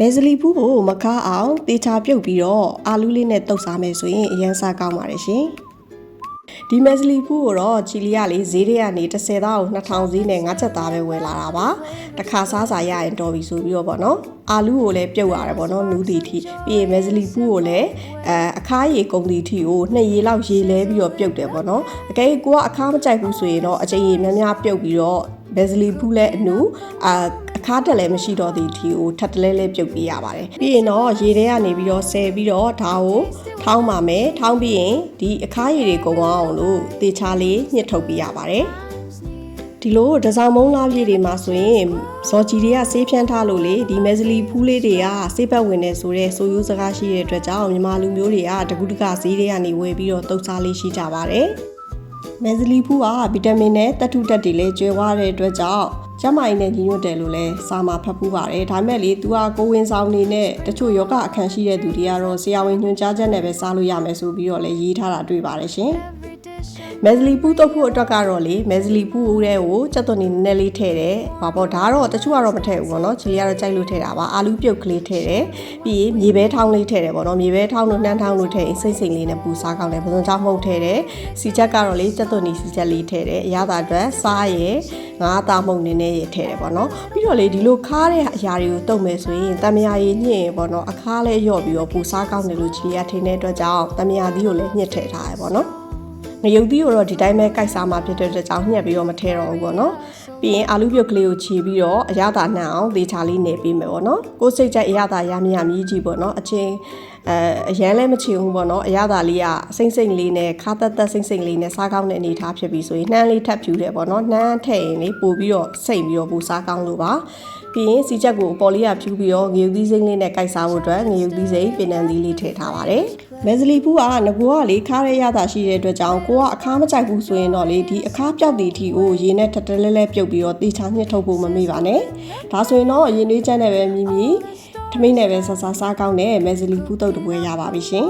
မဲဇလီဖူးကိုမကားအောင်တေချာပြုတ်ပြီးတော့အာလူးလေးနဲ့တုပ်စားမယ်ဆိုရင်အရန်စားကောင်းပါတယ်ရှင်ဒီမဲဇလီဖူးကိုတော့ချီလီကလေဈေးတွေကနေ30သားကို2000ဈေးနဲ့5ချက်သားပဲဝယ်လာတာပါတခါစားစာရရင်တော်ပြီဆိုပြီးတော့ပေါ့နော်အာလူးကိုလည်းပြုတ်ရတယ်ပေါ့နော်နူးတီထီပြီးရင်မဲဇလီဖူးကိုလည်းအဲအခါရေကုန်တီထီကိုနှစ်ရေလောက်ရေလဲပြီးတော့ပြုတ်တယ်ပေါ့နော်အကယ်ကိုကအခါမကြိုက်ဘူးဆိုရင်တော့အချိန်ရေများများပြုတ်ပြီးတော့ဘယ်ဇလီဖူးလဲအနူအာအ ခါတက်လည်းမရှိတော့သည့်ဒီကိုထပ်တလဲလဲပြုတ်ပြရပါတယ်ပြီးရင်တော့ရေထဲကနေပြီးတော့ဆယ်ပြီးတော့ဒါကိုထောင်းပါမယ်ထောင်းပြီးရင်ဒီအခါရည်တွေကုန်အောင်လို့တေချာလေးညှစ်ထုတ်ပြရပါတယ်ဒီလိုဒဇောင်မုံလားပြည့်တွေမှာဆိုရင်ဇော်ကြီးတွေကဆေးဖြန်းထားလို့လေဒီမဲဇလီဖူးလေးတွေကဆေးဘက်ဝင်နေဆိုတဲ့ဆိုရိုးစကားရှိတဲ့အတွက်ကြောင့်မြန်မာလူမျိုးတွေကတကူးတကဈေးတွေကနေဝယ်ပြီးတော့တုပ်စားလေးရှိကြပါတယ် မဲဇလီဖူးကဗီတာမင်နဲ့တက်ထုတက်တွေလည်းကျွဲဝတဲ့အတွက်ကြောင့်ကျန်းမာရေးနဲ့ညီညွတ်တယ်လို့လည်းစာမှာဖတ်ဖူးပါတယ်ဒါမဲ့လေသူကကိုဝင်ဆောင်နေနဲ့တချို့ယောဂအခန်းရှိတဲ့သူတွေကတော့ဆရာဝန်ညွှန်ကြားချက်နဲ့ပဲစားလို့ရမယ်ဆိုပြီးတော့လည်းရေးထားတာတွေ့ပါတယ်ရှင် မဲဇလီပူတုပ်ဖို့အတွက်ကတော့လေမဲဇလီပူဦးတဲ့ကိုစက်သွန်နေနည်းနည်းလေးထည့်တယ်။ဘာပေါ့ဒါကတော့တချို့ကတော့မထည့်ဘူးပေါ့နော်။ချီလီကတော့ကြိုက်လို့ထည့်တာပါ။အာလူပြုတ်ကလေးထည့်တယ်။ပြီးရင်မြေပဲထောင်းလေးထည့်တယ်ပေါ့နော်။မြေပဲထောင်းလို့နှမ်းထောင်းလို့ထည့်ရင်စိတ်စိမ်လေးနဲ့ပူစားကောင်းတယ်။ဘုံကြောင့်မှုန့်ထည့်တယ်။စီချက်ကတော့လေစက်သွန်နေစီချက်လေးထည့်တယ်။အရသာအတွက်စားရယ်ငါးသားမှုန့်နည်းနည်းရထည့်တယ်ပေါ့နော်။ပြီးတော့လေဒီလိုခါတဲ့အရာတွေကိုတုတ်မယ်ဆိုရင်တမယာရည်ညှင့်ရင်ပေါ့နော်။အခါလဲရော့ပြီးတော့ပူစားကောင်းတယ်လို့ချီလီကထင်တဲ့အတွက်ကြောင့်တမယာသီးကိုလည်းညှစ်ထည့်ထားရပေါ့နော်။ ငရုတ်သီးကိုတော့ဒီတိုင်းပဲကိုက်စားမှာဖြစ်တဲ့အတွက်ကြောင့်ညှက်ပြီးတော့မထဲတော့ဘူးပေါ့နော်ပြီးရင်အာလူပြုတ်ကလေးကိုခြေပြီးတော့အရသာနှံ့အောင်ဒေချာလေးနေပေးမယ်ပေါ့နော်ကိုယ်စိတ်ကြိုက်အရသာရမရမြည်ကြည့်ပေါ့နော်အချင်းအဲအရန်လည်းမချင်ဘူးပေါ့နော်အရသာလေးကစိမ့်စိမ့်လေးနဲ့ခါတက်တက်စိမ့်စိမ့်လေးနဲ့စားကောင်းတဲ့အနေထားဖြစ်ပြီးဆိုရင်နှမ်းလေးထပ်ဖြူတယ်ပေါ့နော်နှမ်းထည့်ရင်လေပို့ပြီးတော့စိမ့်ပြီးတော့ပူစားကောင်းလို့ပါပြီးရင်စီချက်ကိုအပေါ်လေးကဖြူပြီးတော့ငရုတ်သီးစိမ့်လေးနဲ့ကိုက်စားဖို့အတွက်ငရုတ်သီးစိမ့်ပင်နံသီးလေးထည့်ထားပါတယ် မဲဇလီဖူးကငကိုကလေခါးရရတာရှိတဲ့အတွက်ကြောင့်ကိုကအခါမကြိုက်ဘူးဆိုရင်တော့လေဒီအခါပြောက်တီထီကိုရေနဲ့ထက်တလဲလဲပြုတ်ပြီးတော့တေချာညှစ်ထုတ်ဖို့မမေ့ပါနဲ့ဒါဆိုရင်တော့ရေနွေးချမ်းနဲ့ပဲမြည်မြည်ထမိတ်နဲ့ပဲဆဆစားကောင်းတဲ့မဲဇလီဖူးတုပ်တပွဲရပါပြီရှင်